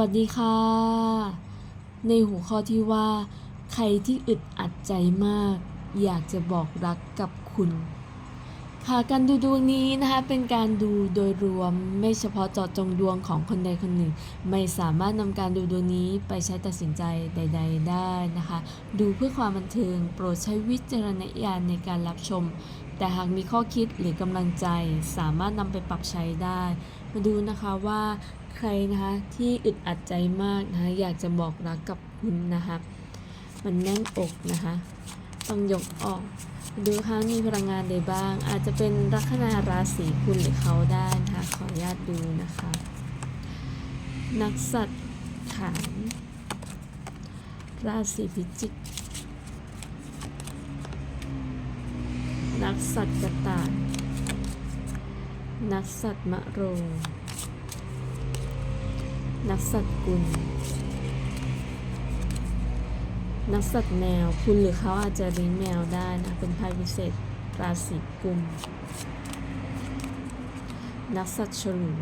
สวัสดีค่ะ ในหัวข้อที่ว่า ใครที่อึดอัดใจมาก อยากจะบอกรักกับคุณ ค่ะการดูดวงนี้นะคะเป็นการดูโดยรวมไม่เฉพาะเจาะจงดวงของคนใดคนหนึ่ง ไม่สามารถนำการดูดวงนี้ไปใช้ตัดสินใจใด ๆ ได้นะคะ ดูเพื่อความบันเทิง โปรดใช้วิจารณญาณในการรับชม แต่หากมีข้อคิดหรือกำลังใจ สามารถนำไปปรับใช้ได้ มาดูนะคะว่าใครนะคะที่อึดอัดใจมากนะคะอยากจะบอกรักกับคุณนะคะ มันแน่นอกนะคะต้องยกออก ดูค่ะมีพลังงานใดบ้าง อาจจะเป็นลัคนาราศีคุณหรือเขาได้นะคะขออนุญาตดูนะคะ นักสัตว์ขานราศีพิจิกนักสัตว์กระต่าย นักสัตว์มะโรง นักสัตว์กุล นักสัตว์แมว คุณหรือเขาอาจจะเลี้ยงแมวได้นะ เป็นไพ่พิเศษ ราศีกุม นักสัตว์ฉลู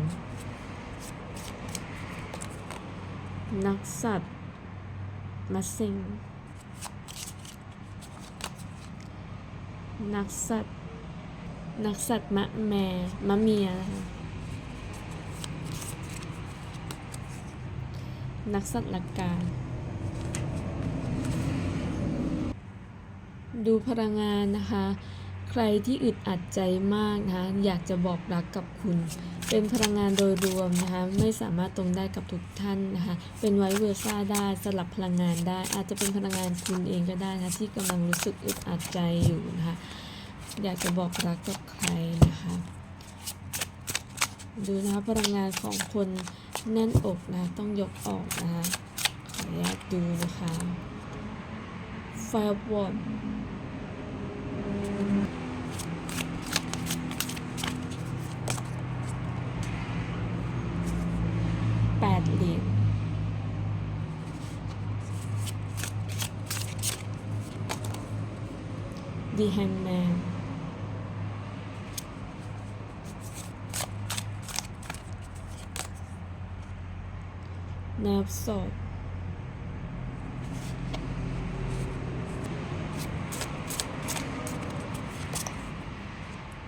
นักสัตว์มะเซ็งนักสัตว์ นักสัตว์มะแมมะเมียนะคะนักสัตว์หลักการ ดูพลังงานนะคะ ใครที่อึดอัดใจมากนะคะ อยากจะบอกรักกับคุณ เป็นพลังงานโดยรวมนะคะ ไม่สามารถตรงได้กับทุกท่านนะคะ เป็นไวเวอร์ซ่าได้สลับพลังงานได้ อาจจะเป็นพลังงานคุณเองก็ได้นะที่กำลังรู้สึกอึดอัดใจอยู่นะคะ อยากจะบอกรักกับใครนะคะ ดูนะคะพลังงานของคนแน่นอกนะต้องยกออกนะคะขออนุญาตดูนะคะ Firewall แปดเหรียญ The Hangman แน วสด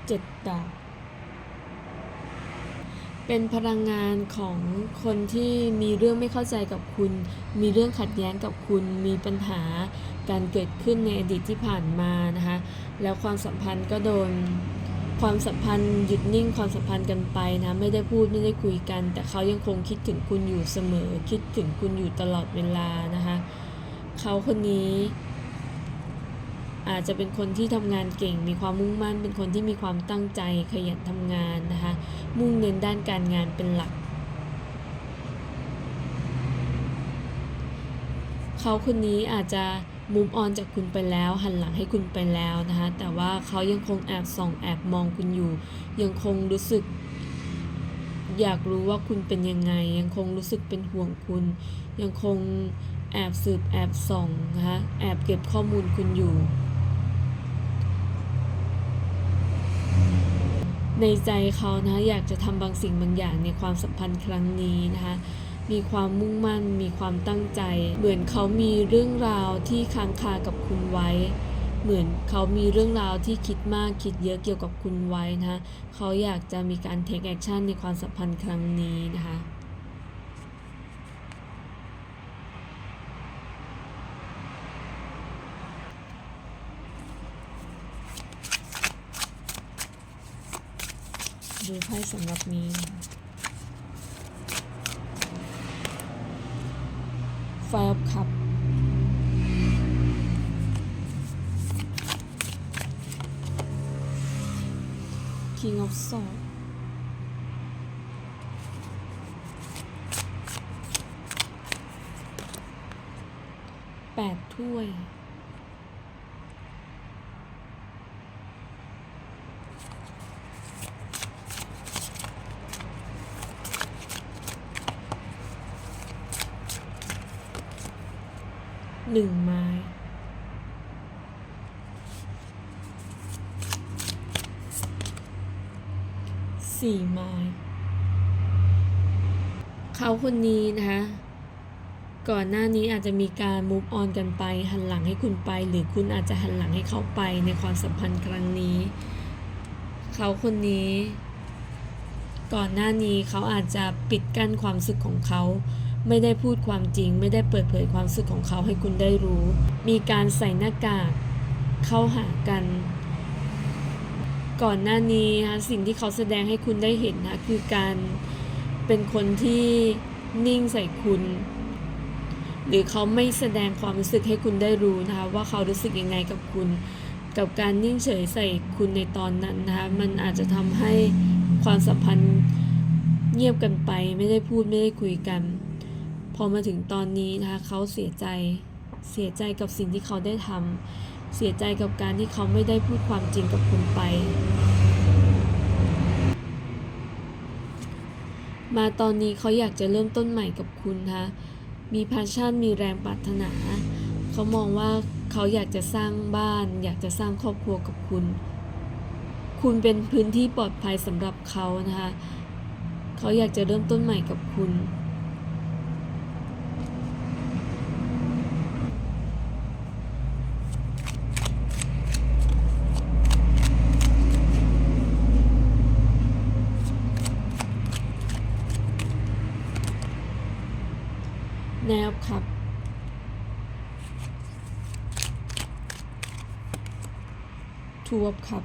เจ็ดดาว เป็นพลังงานของคนที่มีเรื่องไม่เข้าใจกับคุณ มีเรื่องขัดแย้งกับคุณ มีปัญหาการเกิดขึ้นในอดีตที่ผ่านมานะคะ แล้วความสัมพันธ์ก็โดน ความสัมพันธ์หยุดนิ่งความสัมพันธ์กันไปนะ ไม่ได้พูดไม่ได้คุยกัน แต่เขายังคงคิดถึงคุณอยู่เสมอ คิดถึงคุณอยู่ตลอดเวลานะคะเขาคนนี้อาจจะเป็นคนที่ทำงานเก่ง มีความมุ่งมั่น เป็นคนที่มีความตั้งใจขยันทำงานนะคะ มุ่งเน้นด้านการงานเป็นหลัก เขาคนนี้อาจจะ มุมออนจากคุณไปแล้วหันหลังให้คุณไปแล้วนะคะ แต่ว่าเขายังคงแอบส่องแอบมองคุณอยู่ ยังคงรู้สึก อยากรู้ว่าคุณเป็นยังไง ยังคงรู้สึกเป็นห่วงคุณ ยังคงแอบสืบแอบส่องนะคะแอบเก็บข้อมูลคุณอยู่ ในใจเขานะอยากจะทำบางสิ่งบางอย่างในความสัมพันธ์ครั้งนี้นะคะ มีความมุ่งมั่น มีความตั้งใจ เหมือนเขามีเรื่องราวที่ค้างคากับคุณไว้ เหมือนเขามีเรื่องราวที่คิดมากคิดเยอะเกี่ยวกับคุณไว้นะคะเขาอยากจะมีการ take action ในความสัมพันธ์ครั้งนี้นะคะดูไพ่สำหรับนี้ ไฟบครับคิงออฟซองแปดถ้วย หนึ่งไม้สี่ไม้เขาคนนี้นะคะ ก่อนหน้านี้อาจจะมีการ move on กันไป หันหลังให้คุณไป หรือคุณอาจจะหันหลังให้เขาไปในความสัมพันธ์ครั้งนี้ เขาคนนี้ ก่อนหน้านี้เขาอาจจะปิดกั้นความรู้สึกของเขา ไม่ได้พูดความจริง ไม่ได้เปิดเผยความรู้สึกของเขาให้คุณได้รู้ มีการใส่หน้ากากเข้าหากัน ก่อนหน้านี้นะคะสิ่งที่เขาแสดงให้คุณได้เห็นนะคือการเป็นคนที่นิ่งใส่คุณ หรือเขาไม่แสดงความรู้สึกให้คุณได้รู้นะคะว่าเขารู้สึกยังไงกับคุณ กับการนิ่งเฉยใส่คุณในตอนนั้นนะคะมันอาจจะทำให้ความสัมพันธ์เงียบกันไปไม่ได้พูดไม่ได้คุยกัน อมาถึงตอนนี้นะคะเขาเสียใจเสียใจกับสิ่งที่เขาได้ทำเสียใจกับการที่เขาไม่ได้พูดความจริงกับคุณไป มาตอนนี้เขาอยากจะเริ่มต้นใหม่กับคุณนะคะมีพาชั่นมีแรงปรารถนา เขามองว่าเขาอยากจะสร้างบ้าน อยากจะสร้างครอบครัวกับคุณ คุณเป็นพื้นที่ปลอดภัยสำหรับเขานะคะ เขาอยากจะเริ่มต้นใหม่กับคุณ แนบครับ ทวบครับ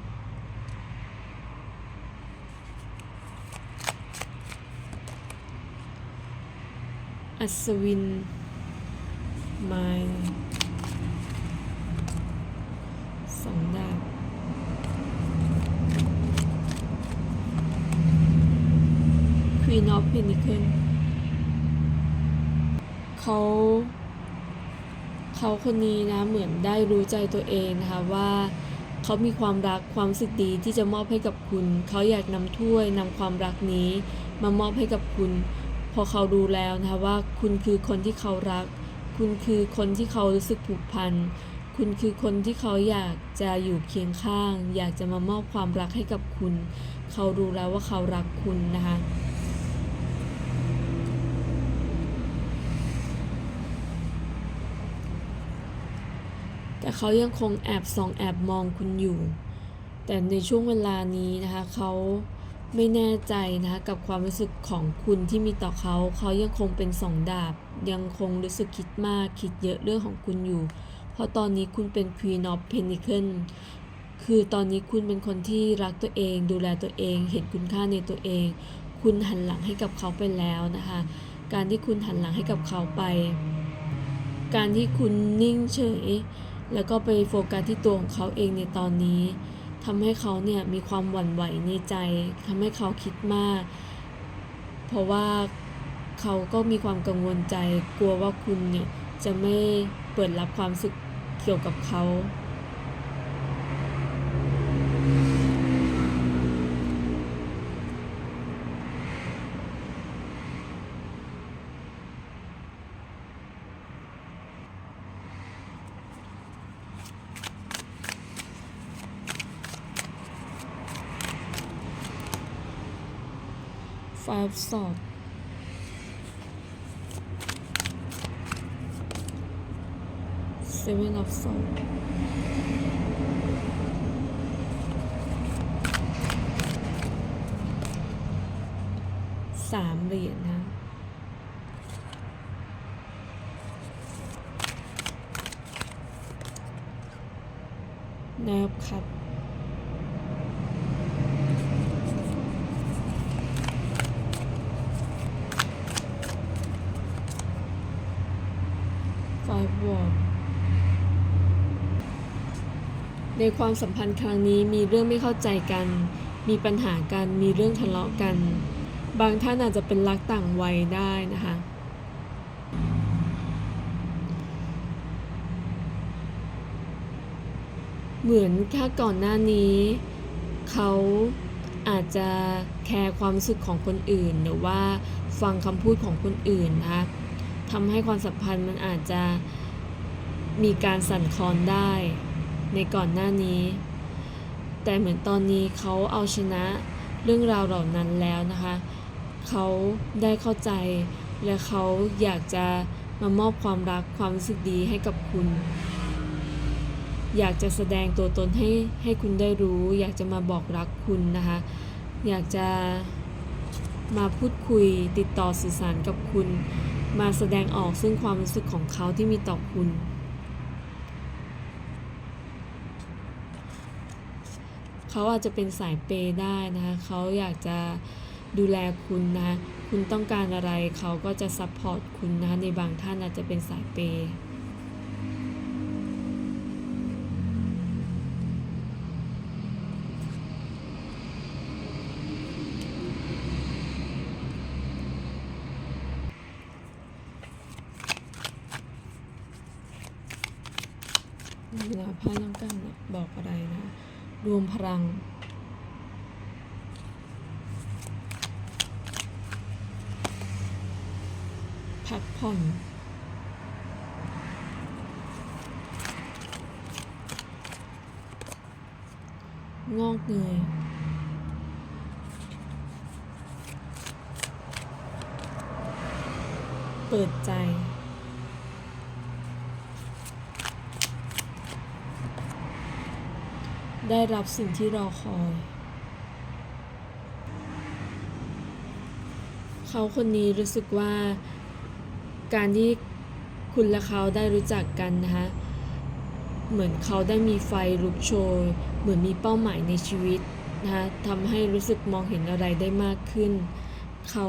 อัศวินไม้สองดาบ Queen of Pentacles เขาเขาคนนี้นะเหมือนได้รู้ใจตัวเองนะคะว่า เขามีความรักความสึกดีที่จะมอบให้กับคุณ เขาอยากนำถ้วยนำความรักนี้ มามอบให้กับคุณ พอเขารู้แล้วนะคะว่าคุณคือคนที่เขารัก คุณคือคนที่เขารู้สึกผูกพัน คุณคือคนที่เขาอยากจะอยู่เคียงข้าง อยากจะมามอบความรักให้กับคุณ เขารู้แล้วว่าเขารักคุณนะคะ แต่เขายังคงแอบส่องแอบมองคุณอยู่ แต่ในช่วงเวลานี้นะคะเขาไม่แน่ใจนะคะกับความรู้สึกของคุณที่มีต่อเขา เขายังคงเป็นสองดาบ ยังคงรู้สึกคิดมากคิดเยอะเรื่องของคุณอยู่ เพราะตอนนี้คุณเป็น Queen of Pentacles คือตอนนี้คุณเป็นคนที่รักตัวเอง ดูแลตัวเอง เห็นคุณค่าในตัวเอง คุณหันหลังให้กับเขาไปแล้วนะคะ การที่คุณหันหลังให้กับเขาไป การที่คุณนิ่งเฉย แล้วก็ไปโฟกัสที่ตัวของเขาเองในตอนนี้ทำให้เขาเนี่ยมีความหวั่นไหวในใจทำให้เขาคิดมาก เพราะว่าเขาก็มีความกังวลใจ กลัวว่าคุณเนี่ยจะไม่เปิดรับความรู้สึกเกี่ยวกับเขา ไฟล์สอบเซเว่นอัพสอบสามเหรียญนะนับครับ ในความสัมพันธ์ครั้งนี้มีเรื่องไม่เข้าใจกัน มีปัญหากัน มีเรื่องทะเลาะกัน บางท่านอาจจะเป็นรักต่างวัยได้นะคะ เหมือนถ้าก่อนหน้านี้ เขาอาจจะแคร์ความรู้สึกของคนอื่น หรือว่าฟังคำพูดของคนอื่นนะคะทำให้ความสัมพันธ์มันอาจจะมีการสั่นคลอนได้ ในก่อนหน้านี้ แต่เหมือนตอนนี้เขาเอาชนะเรื่องราวเหล่านั้นแล้วนะคะ เขาได้เข้าใจและเขาอยากจะมามอบความรักความรู้สึกดีให้กับคุณ อยากจะแสดงตัวตนให้ให้คุณได้รู้ อยากจะมาบอกรักคุณนะคะ อยากจะมาพูดคุยติดต่อสื่อสารกับคุณ มาแสดงออกซึ่งความรู้สึกของเขาที่มีต่อคุณ เขาอาจจะเป็นสายเปย์ได้นะคะเขาอยากจะดูแลคุณนะคุณต้องการอะไรเขาก็จะซัพพอร์ตคุณนะในบางท่านอาจจะเป็นสายเปย์ เวลาไพ่น้องกันเนี่ยบอกอะไรนะ ร วมพลัง พักผ่อนงอกเงยเปิดใจ ได้รับสิ่งที่รอคอย เขาคนนี้รู้สึกว่าการที่คุณและเขาได้รู้จักกันนะคะเหมือนเขาได้มีไฟลุกโชย เหมือนมีเป้าหมายในชีวิตนะคะทำให้รู้สึกมองเห็นอะไรได้มากขึ้น เขา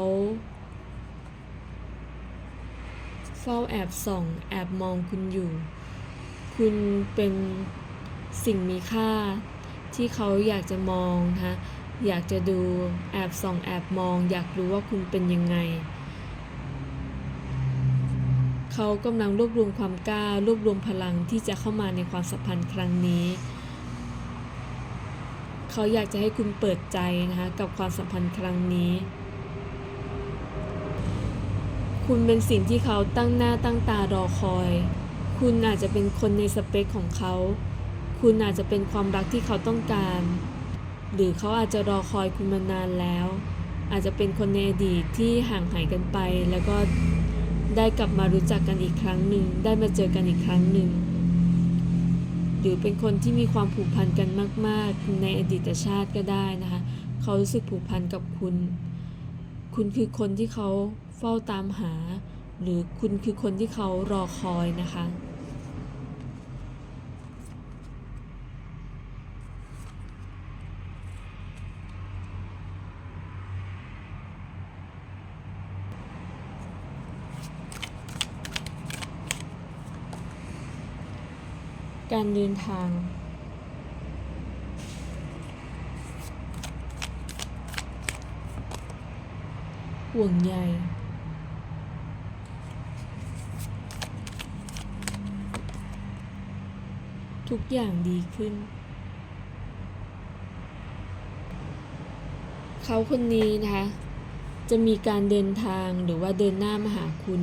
เฝ้าแอบส่อง แอบมองคุณอยู่ คุณเป็น สิ่งมีค่าที่เขาอยากจะมองนะคะอยากจะดูแอบส่องแอบมอง อยากรู้ว่าคุณเป็นยังไง เขากำลังรวบรวมความกล้ารวบรวมพลังที่จะเข้ามาในความสัมพันธ์ครั้งนี้ เขาอยากจะให้คุณเปิดใจนะคะกับความสัมพันธ์ครั้งนี้ คุณเป็นสิ่งที่เขาตั้งหน้าตั้งตารอคอย คุณอาจจะเป็นคนในสเปคของเขา คุณอาจจะเป็นความรักที่เขาต้องการ หรือเขาอาจจะรอคอยคุณมานานแล้ว อาจจะเป็นคนในอดีตที่ห่างหายกันไป แล้วก็ได้กลับมารู้จักกันอีกครั้งหนึ่ง ได้มาเจอกันอีกครั้งหนึ่ง หรือเป็นคนที่มีความผูกพันกันมาก ๆ ในอดีตชาติก็ได้นะคะ เขารู้สึกผูกพันกับคุณ คุณคือคนที่เขาเฝ้าตามหา หรือคุณคือคนที่เขารอคอยนะคะ การเดินทาง ห่วงใยทุกอย่างดีขึ้น เขาคนนี้นะคะ จะมีการเดินทางหรือว่าเดินหน้ามาหาคุณ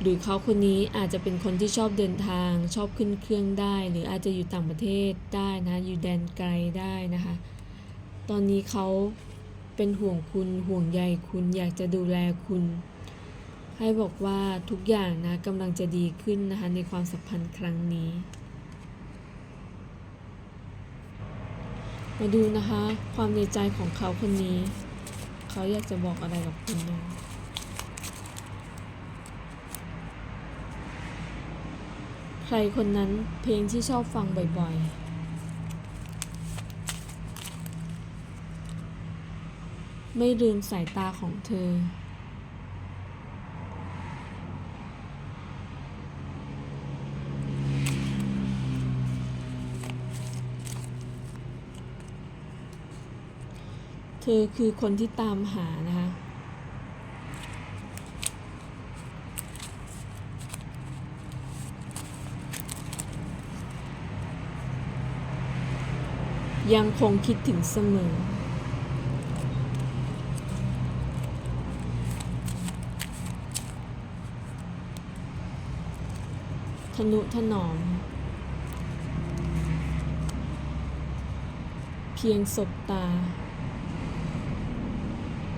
หรือเขาคนนี้อาจจะเป็นคนที่ชอบเดินทาง ชอบขึ้นเครื่องได้ หรืออาจจะอยู่ต่างประเทศได้นะ อยู่แดนไกลได้นะคะ ตอนนี้เขาเป็นห่วงคุณห่วงใยคุณอยากจะดูแลคุณ ให้บอกว่าทุกอย่างนะกำลังจะดีขึ้นนะคะในความสัมพันธ์ครั้งนี้ มาดูนะคะ ความในใจของเขาคนนี้ เขาอยากจะบอกอะไรกับคุณนะ ใครคนนั้นเพลงที่ชอบฟังบ่อยๆไม่ลืมสายตาของเธอ เธอคือคนที่ตามหานะคะ ยังคงคิดถึงเสมอ ทนุถนอม เพียงสบตา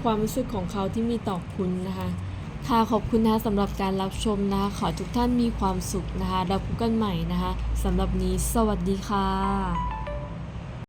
ความรู้สึกของเขาที่มีต่อคุณนะคะ ค่ะขอบคุณนะคะสำหรับการรับชมนะคะขอทุกท่านมีความสุขนะคะแล้วพบกันใหม่นะคะสำหรับนี้สวัสดีค่ะ